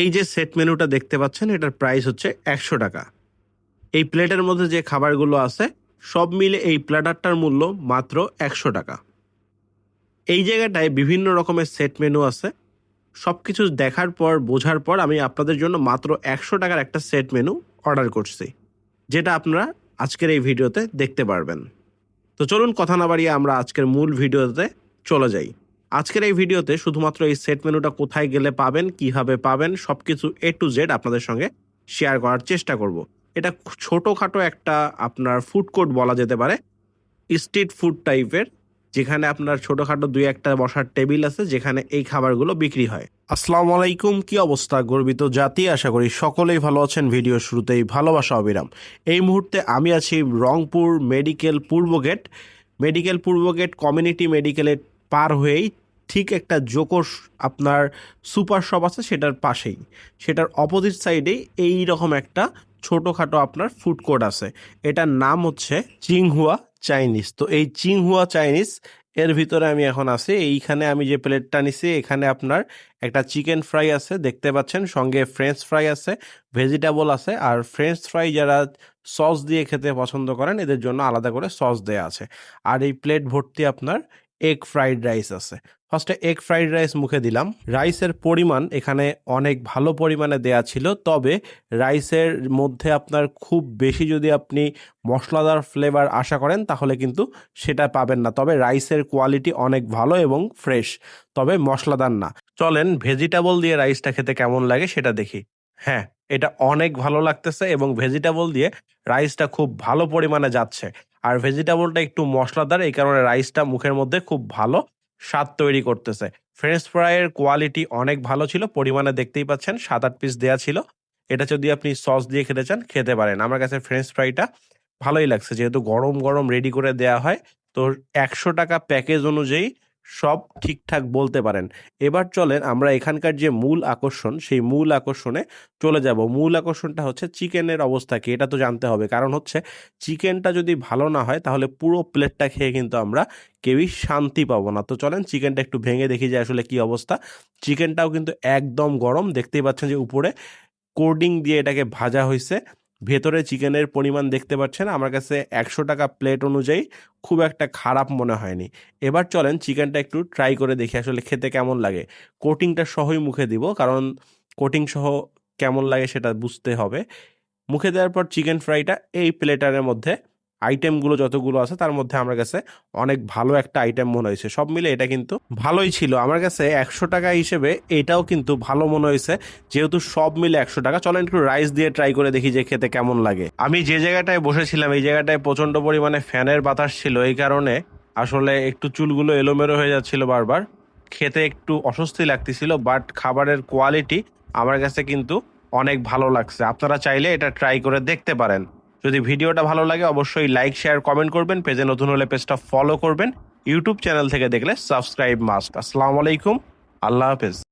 এই যে সেট মেনুটা দেখতে পাচ্ছেন, এটার প্রাইস হচ্ছে একশো টাকা। এই প্লেটের মধ্যে যে খাবারগুলো আছে, সব মিলে এই প্ল্যাটারটার মূল্য মাত্র একশো টাকা। এই জায়গাটায় বিভিন্ন রকমের সেট মেনু আছে। সব কিছু দেখার পর, বোঝার পর আমি আপনাদের জন্য মাত্র একশো টাকার একটা সেট মেনু অর্ডার করছি, যেটা আপনারা আজকের এই ভিডিওতে দেখতে পারবেন। তো চলুন কথা না বাড়িয়ে আমরা আজকের মূল ভিডিওতে চলে যাই। আজকের এই ভিডিওতে শুধুমাত্র এই সেট মেনুটা কোথায় গেলে পাবেন, কীভাবে পাবেন সব কিছু এ টু জেড আপনাদের সঙ্গে শেয়ার করার চেষ্টা করব। এটা ছোটোখাটো একটা আপনার ফুড কোর্ট বলা যেতে পারে স্ট্রিট ফুড টাইপের যেখানে আপনার ছোটোখাটো দুই একটা বসার টেবিল আছে, যেখানে এই খাবারগুলো বিক্রি হয়। আসসালামু আলাইকুম, কি অবস্থা? গর্বিত জাতি, আশা করি সকলেই ভালো আছেন। ভিডিও শুরুতেই ভালোবাসা অবিরাম। এই মুহূর্তে আমি আছি রংপুর মেডিকেল পূর্ব গেট মেডিকেল পূর্ব গেট কমিউনিটি মেডিকেলের পার হয়েই ঠিক একটা জোকোস আপনার সুপার শপ আছে সেটার পাশেই। সেটার অপোজিট সাইডেই এই রকম একটা ছোটোখাটো আপনার ফুড কোর্ট আছে। এটার নাম হচ্ছে চিংহুয়া চাইনিজ। তো এই চিংহুয়া চাইনিজ, এর ভিতরে আমি এখন আছি। এইখানে আমি যে প্লেটটা নিছি, এখানে আপনার একটা চিকেন ফ্রাই আছে, দেখতে পাচ্ছেন। সঙ্গে ফ্রেঞ্চ ফ্রাই আছে ভেজিটেবল আছে। আর ফ্রেঞ্চ ফ্রাই যারা সস দিয়ে খেতে পছন্দ করেন, এদের জন্য আলাদা করে সস দেয়া আছে। আর এই প্লেট ভর্তি আপনার এগ ফ্রাইড রাইস আছে। ফার্স্টে এগ ফ্রাইড রাইস মুখে দিলাম। রাইসের পরিমাণ এখানে অনেক ভালো পরিমাণে দেয়া ছিল। তবে রাইসের মধ্যে আপনার খুব বেশি যদি আপনি মশলাদার ফ্লেভার আশা করেন, তাহলে কিন্তু সেটা পাবেন না। তবে রাইসের কোয়ালিটি অনেক ভালো এবং ফ্রেশ তবে মশলাদার না। চলেন ভেজিটেবল দিয়ে রাইসটা খেতে কেমন লাগে সেটা দেখি। হ্যাঁ এটা অনেক ভালো লাগতেছে এবং ভেজিটেবল দিয়ে রাইসটা খুব ভালো পরিমাণে যাচ্ছে। আর ভেজিটেবলটা একটু মশলাদার, এই কারণে রাইসটা মুখের মধ্যে খুব ভালো স্বাদ তৈরি করতেছে। ফ্রেঞ্চ ফ্রাইয়ের কোয়ালিটি অনেক ভালো ছিল, পরিমাণে দেখতেই পাচ্ছেন সাত আট পিস দেওয়া ছিল। এটা যদি আপনি সস দিয়ে খেতে চান, খেতে পারেন। আমার কাছে ফ্রেঞ্চ ফ্রাইটা ভালোই লাগছে, যেহেতু গরম গরম রেডি করে দেওয়া হয়। তো একশো টাকা প্যাকেজ অনুযায়ী সব ঠিকঠাক বলতে পারেন। এবার চলেন আমরা এখানকার যে মূল আকর্ষণ, সেই মূল আকর্ষণে চলে যাব। মূল আকর্ষণটা হচ্ছে চিকেনের অবস্থা কি, এটা তো জানতে হবে। কারণ হচ্ছে চিকেনটা যদি ভালো না হয়, তাহলে পুরো প্লেটটা খেয়ে কিন্তু আমরা কেউই শান্তি পাবো না। তো চলেন চিকেনটা একটু ভেঙে দেখি যে আসলে কি অবস্থা। চিকেনটাও কিন্তু একদম গরম। দেখতেই পাচ্ছেন যে উপরে কোডিং দিয়ে এটাকে ভাজা হয়েছে ভেতরে চিকেনের পরিমাণ দেখতে পাচ্ছেন, আমার কাছে একশো টাকা প্লেট অনুযায়ী খুব একটা খারাপ মনে হয়নি। এবার চলেন চিকেনটা একটু ট্রাই করে দেখি আসলে খেতে কেমন লাগে। কোটিংটা সহই মুখে দিব, কারণ কোটিং সহ কেমন লাগে সেটা বুঝতে হবে। মুখে দেওয়ার পর চিকেন ফ্রাইটা এই প্লেটারের মধ্যে আইটেমগুলো যতগুলো আছে, তার মধ্যে আমার কাছে অনেক ভালো একটা আইটেম মনে হয়েছে। সব মিলে এটা কিন্তু ভালোই ছিল। আমার কাছে একশো টাকা হিসেবে এটাও কিন্তু ভালো মনে হয়েছে। যেহেতু সব মিলে একশো টাকা, চলেন একটু রাইস দিয়ে ট্রাই করে দেখি যে খেতে কেমন লাগে। আমি যে জায়গাটায় বসেছিলাম, এই জায়গাটায় প্রচণ্ড পরিমাণে ফ্যানের বাতাস ছিল। এই কারণে আসলে একটু চুলগুলো এলোমেলো হয়ে যাচ্ছিল বারবার। খেতে একটু অস্বস্তি লাগতেছিল বাট খাবারের কোয়ালিটি আমার কাছে কিন্তু অনেক ভালো লাগছে। আপনারা চাইলে এটা ট্রাই করে দেখতে পারেন। যদি ভিডিওটা ভালো লাগে, অবশ্যই লাইক শেয়ার কমেন্ট করবেন। পেজে নতুন হলে পেজটা ফলো করবেন। ইউটিউব চ্যানেল থেকে দেখলে সাবস্ক্রাইব মাস্ট আসসালামু আলাইকুম। আল্লাহ হাফেজ।